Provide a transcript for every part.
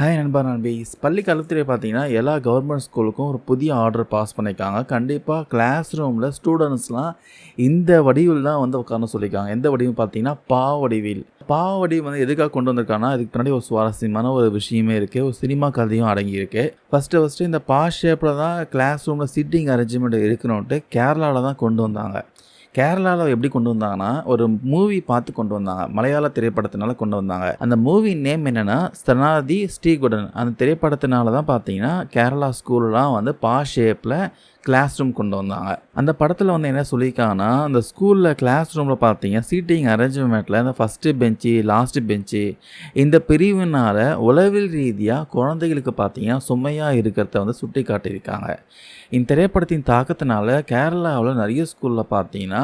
Hi நண்பா நண்பீஸ் பள்ளி கல்வித்துறை பார்த்தீங்கன்னா எல்லா கவர்மெண்ட் ஸ்கூலுக்கும் ஒரு புதிய ஆர்டர் பாஸ் பண்ணியிருக்காங்க கண்டிப்பாக கிளாஸ் ரூமில் ஸ்டூடெண்ட்ஸ்லாம் இந்த வடிவில் தான் வந்து உட்காரணும் சொல்லியிருக்காங்க எந்த வடிவம் பார்த்தீங்கன்னா பா வடிவில் பா வடிவம் வந்து எதுக்காக கொண்டு வந்திருக்காங்கன்னா இதுக்கு பின்னாடி ஒரு சுவாரஸ்யமான ஒரு விஷயமே இருக்குது ஒரு சினிமா கதையும் அடங்கியிருக்கு. ஃபஸ்ட்டு ஃபஸ்ட்டு இந்த பா ஷேப்பில் தான் கிளாஸ் ரூமில் சிட்டிங் அரேஞ்ச்மெண்ட் இருக்கணும்ட்டு கேரளாவில் தான் கொண்டு வந்தாங்க. கேரளாவில் எப்படி கொண்டு வந்தாங்கன்னா ஒரு மூவி பார்த்து கொண்டு வந்தாங்க. மலையாள திரைப்படத்தினால கொண்டு வந்தாங்க. அந்த மூவி நேம் என்னென்னா ஸ்தனாதி ஸ்ரீகுடன். அந்த திரைப்படத்தினால தான் பார்த்தீங்கன்னா கேரளா ஸ்கூல்லாம் வந்து பா ஷேப்பில் கிளாஸ் ரூம் கொண்டு வந்தாங்க. அந்த படத்தில் வந்து என்ன சொல்லியிருக்காங்கன்னா அந்த ஸ்கூலில் கிளாஸ் ரூமில் பார்த்தீங்கன்னா சீட்டிங் அரேஞ்ச்மெண்ட்டில் இந்த ஃபஸ்ட்டு பெஞ்சு லாஸ்ட்டு பெஞ்சு இந்த பிரிவினால் உளவில் ரீதியாக குழந்தைகளுக்கு பார்த்தீங்கன்னா சுமையாக இருக்கிறத வந்து சுட்டி காட்டியிருக்காங்க இந்த திரைப்படத்தின் தாக்கத்தினால கேரளாவில் நிறைய ஸ்கூலில் பார்த்தீங்கன்னா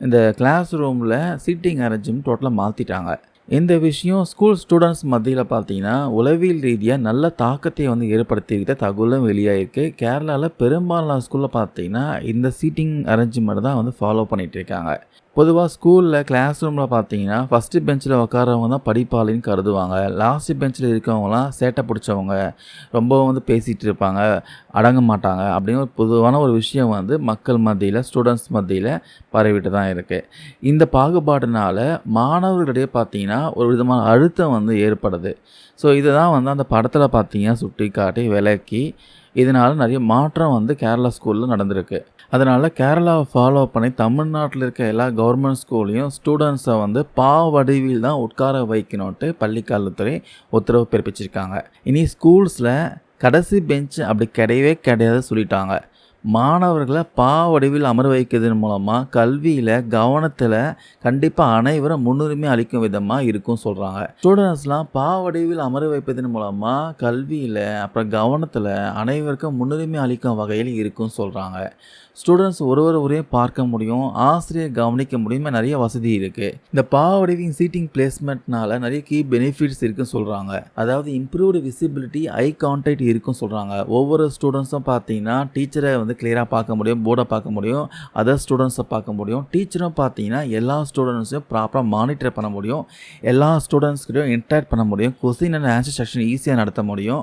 இந்த கிளாஸ் ரூமில் சீட்டிங் அரேஞ்ச்மெண்ட் டோட்டலாக மாற்றிட்டாங்க இந்த விஷயம் ஸ்கூல் ஸ்டூடெண்ட்ஸ் மத்தியில் பார்த்தீங்கன்னா உளவியல் ரீதியாக நல்ல தாக்கத்தை வந்து ஏற்படுத்திக்கிட்ட தகவலும் வெளியாகிருக்கு கேரளாவில் பெரும்பாலான ஸ்கூலில் பார்த்தீங்கன்னா இந்த சீட்டிங் அரேஞ்ச்மெண்ட் தான் வந்து ஃபாலோ பண்ணிகிட்டு இருக்காங்க. பொதுவாக ஸ்கூலில் கிளாஸ் ரூமில் பார்த்தீங்கன்னா ஃபஸ்ட்டு பெஞ்சில் உட்காரவங்க தான் படிப்பாளின்னு கருதுவாங்க. லாஸ்ட் பெஞ்சில் இருக்கவங்களாம் சேட்டை பிடிச்சவங்க ரொம்ப வந்து பேசிகிட்டு இருப்பாங்க அடங்க மாட்டாங்க அப்படின்னு ஒரு பொதுவான ஒரு விஷயம் வந்து மக்கள் மத்தியில் ஸ்டூடெண்ட்ஸ் மத்தியில் பரவிட்டு தான் இருக்குது இந்த பாகுபாடுனால மாணவர்களிடையே பார்த்தீங்கன்னா ஒரு விதமான அழுத்தம் வந்து ஏற்படுது. ஸோ இதை தான் வந்து அந்த படத்தில் பார்த்தீங்கன்னா சுட்டி காட்டி விளக்கி இதனால் நிறைய மாற்றம் வந்து கேரளா ஸ்கூலில் நடந்திருக்கு. அதனால் கேரளாவை ஃபாலோ பண்ணி தமிழ்நாட்டில் இருக்க எல்லா கவர்மெண்ட் ஸ்கூல்லையும் ஸ்டூடெண்ட்ஸை வந்து பா வடிவில் தான் உட்கார வைக்கணும்ட்டு பள்ளிக்கல்வித்துறை உத்தரவு பிறப்பிச்சிருக்காங்க. இனி ஸ்கூல்ஸில் கடைசி பெஞ்ச் அப்படி கிடையவே கிடையாது சொல்லிட்டாங்க. மாணவர்களை பா வடிவில் அமர வைக்கிறதன் மூலமாக கல்வியில் கவனத்தில் கண்டிப்பாக அனைவரும் முன்னுரிமை அளிக்கும் விதமாக இருக்கும் சொல்கிறாங்க ஸ்டூடெண்ட்ஸ்லாம் பா வடிவில் அமர வைப்பதன் மூலமாக கல்வியில் அப்புறம் கவனத்தில் அனைவருக்கும் முன்னுரிமை அளிக்கும் வகையில் இருக்கும் சொல்கிறாங்க ஸ்டூடெண்ட்ஸ் ஒருவர் ஒரே பார்க்க முடியும் ஆசிரியர் கவனிக்க முடியுமா நிறைய வசதி இருக்குது இந்த பாவடிவின் சீட்டிங் பிளேஸ்மெண்ட்னால நிறைய கீ பெனிஃபிட்ஸ் இருக்குன்னு சொல்கிறாங்க அதாவது இம்ப்ரூவ்டு விசிபிலிட்டி ஐ கான்டாக்ட் இருக்குன்னு சொல்கிறாங்க ஒவ்வொரு ஸ்டூடெண்ட்ஸும் பார்த்தீங்கன்னா டீச்சரை வந்து கிளியராக பார்க்க முடியும் போர்டை பார்க்க முடியும் அதர் ஸ்டூடெண்ட்ஸை பார்க்க முடியும். டீச்சரும் பார்த்தீங்கன்னா எல்லா ஸ்டூடெண்ட்ஸையும் ப்ராப்பராக மானிட்டர் பண்ண முடியும். எல்லா ஸ்டூடெண்ட்ஸ்கிட்டையும் இன்ட்ராக்ட் பண்ண முடியும். கொஸ்டின் அண்ட் ஆன்சர் செக்ஷன் ஈஸியாக நடத்த முடியும்.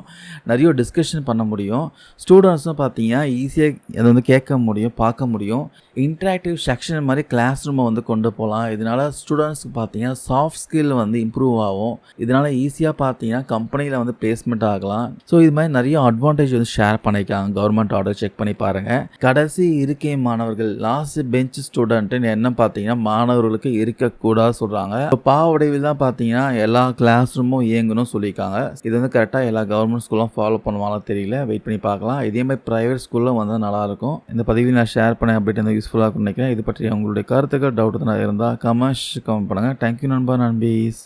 நிறைய டிஸ்கஷன் பண்ண முடியும். ஸ்டூடெண்ட்ஸும் பார்த்தீங்கன்னா ஈஸியாக அதை வந்து கேட்க முடியும் பார்க்க முடியும். இன்ட்ராக்டிவ் செக்ஷன் மாதிரி கிளாஸ் ரூமை வந்து கொண்டு போகலாம். இதனால் ஸ்டூடெண்ட்ஸ்க்கு பார்த்தீங்கன்னா சாஃப்ட் ஸ்கில் வந்து இம்ப்ரூவ் ஆகும். இதனால் ஈஸியாக பார்த்தீங்கன்னா கம்பெனியில் வந்து பிளேஸ்மெண்ட் ஆகலாம். ஸோ இது மாதிரி நிறைய அட்வான்டேஜ் வந்து ஷேர் பண்ணிக்கலாம் கவர்மெண்ட் ஆர்டர் செக் பண்ணி பாருங்கள் கடைசி இருக்கை மாணவர்கள் லாஸ்ட் பெஞ்ச் ஸ்டூடெண்ட்டுன்னு என்ன பார்த்தீங்கன்னா மாணவர்களுக்கு இருக்கக்கூடாது சொல்கிறாங்க இப்போ பாவடைவில் தான் பார்த்தீங்கன்னா எல்லா கிளாஸ் ரூமும் இயங்கணும் சொல்லியிருக்காங்க. இது வந்து கரெக்டாக எல்லா கவர்மெண்ட் ஸ்கூலும் ஃபாலோ பண்ணுவாங்களா தெரியல. வெயிட் பண்ணி பார்க்கலாம். இதே மாதிரி ப்ரைவேட் ஸ்கூலில் வந்தால் நல்லாயிருக்கும். இந்த பதிவில் நான் ஷேர் பண்ணேன் அப்படின்னு வந்து யூஸ்ஃபுல்லாக நினைக்கிறேன். இது பற்றி உங்களுடைய கருத்துக்கள் டவுட் தான் இருந்தால் கமெண்ட்ஸ் கமெண்ட் பண்ணுங்கள் தேங்க்யூ நண்பா நண்பீஸ்.